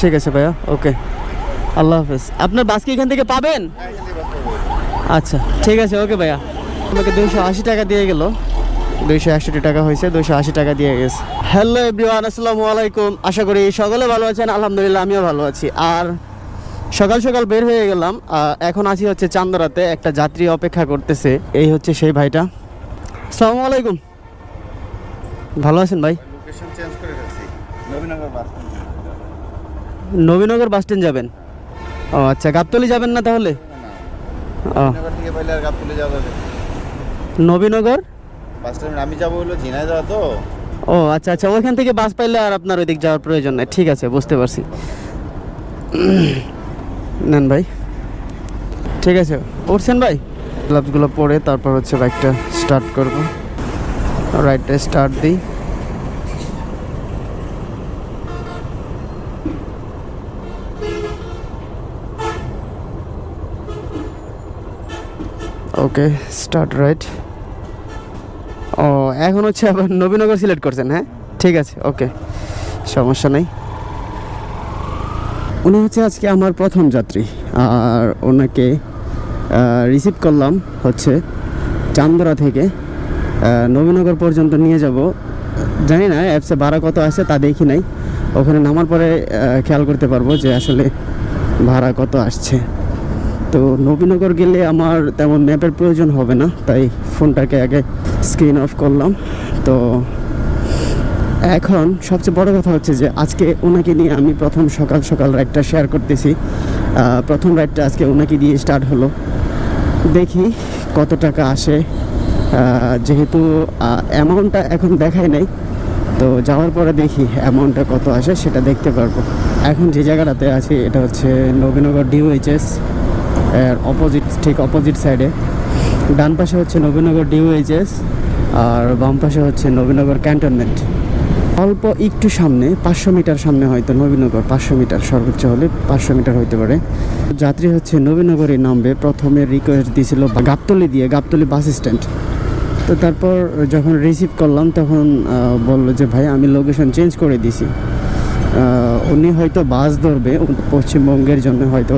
ঠিক আছে ভাইয়া ওকে আল্লাহ হাফেজ। আপনার বাস কি এখান থেকে পাবেন? আচ্ছা ঠিক আছে ওকে ভাইয়া। তোমাকে দুইশো আশি টাকা দিয়ে গেল। দুইশো একষট্টি টাকা হয়েছে, দুইশো আশি টাকা দিয়ে গেছে। হ্যালো এভরিওয়ান আসসালামু আলাইকুম। আশা করি সকলে ভালো আছেন, আলহামদুলিল্লাহ আমিও ভালো আছি। আর সকাল সকাল বের হয়ে গেলাম এখন আছি হচ্ছে চান্দরাতে, একটা যাত্রী অপেক্ষা করতেছে। এই হচ্ছে সেই ভাইটা। আসসালামু আলাইকুম। ভালো আছেন ভাই? লোকেশন চেঞ্জ করে ফেলছি Nabinagar bus Nabinagar bus stand যাবেন? ও আচ্ছা গাবতলি যাবেন না তাহলে? নবীনগর থেকে পাইলে আর গাবতলি যাওয়া যাবে নবীনগর? বাস স্ট্যান্ড আমি যাব হলো তো। ও আচ্ছা আচ্ছা ওইখান থেকে বাস পাইলে আর আপনার ওইদিক যাওয়ার প্রয়োজন নাই। ঠিক আছে বুঝতে পারছি। নেন ভাই। ঠিক আছে উঠছেন ভাই? গ্লাভসগুলো পরে তারপর হচ্ছে বাইকটা স্টার্ট করব। রাইটটা স্টার্ট দিই। ওকে স্টার্ট রাইট ও, এখন হচ্ছে আবার নবীনগর সিলেক্ট করছেন হ্যাঁ? ঠিক আছে ওকে সমস্যা নেই। উনি হচ্ছে আজকে আমার প্রথম যাত্রী, আর ওনাকে রিসিভ করলাম হচ্ছে চান্দরা থেকে। নবীনগর পর্যন্ত নিয়ে যাব। জানি না অ্যাপসে ভাড়া কত আছে তা দেখি নাই। ওখানে নামার পরে খেয়াল করতে পারব যে আসলে ভাড়া কত আসছে। তো নবীনগর গেলে আমার তেমন ম্যাপের প্রয়োজন হবে না, তাই ফোনটাকে আগে স্ক্রিন অফ করলাম। তো এখন সবচেয়ে বড় কথা হচ্ছে যে আজকে ওনাকে নিয়ে আমি প্রথম সকাল সকাল রাইডটা শেয়ার করতেছি। প্রথম রাইডটা আজকে ওনাকে দিয়ে স্টার্ট হলো। দেখি কত টাকা আসে। যেহেতু অ্যামাউন্টটা এখন দেখায় নাই, তো যাওয়ার পরে দেখি অ্যামাউন্টটা কত আসে সেটা দেখতে পারব। এখন যে জায়গাটাতে আছি, এটা হচ্ছে নবীনগর ডিওএইচএস এর অপোজিট ঠিক অপোজিট সাইডে ডান পাশে হচ্ছে নবীনগর ডিওএইচএস আর বাম পাশে হচ্ছে নবীনগর ক্যান্টনমেন্ট অল্প একটু সামনে, পাঁচশো মিটার সামনে হয়তো নবীনগর, পাঁচশো মিটার সর্বোচ্চ হলে পাঁচশো মিটার হইতে পারে। যাত্রী হচ্ছে নবীনগরে নামবে, প্রথমে রিকোয়েস্ট দিয়েছিল গাবতলি দিয়ে, গাবতলি বাস স্ট্যান্ড তো তারপর যখন রিসিভ করলাম, তখন বলল যে, ভাই, আমি লোকেশন চেঞ্জ করে দিছি। উনি হয়তো বাস ধরবে, পশ্চিমবঙ্গের জন্য হয়তো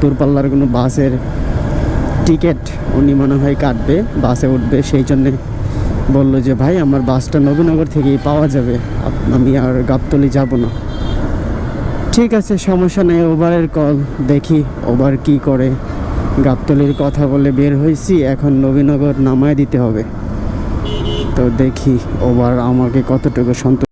দূরপাল্লার কোনো বাসের টিকিট উনি মনে হয় কাটবে, বাসে উঠবে, সেই জন্যে বলল যে, ভাই, আমার বাসটা নবীনগর থেকেই পাওয়া যাবে আমি আর গাবতলি যাব না। ঠিক আছে, সমস্যা নেই ওবারের কল দেখি ওবার কি করে? গাবতলির কথা বলে বের হয়েছি, এখন নবীনগর নামায় দিতে হবে। তো দেখি ওবার আমাকে কতটুকু সন্তুষ্ট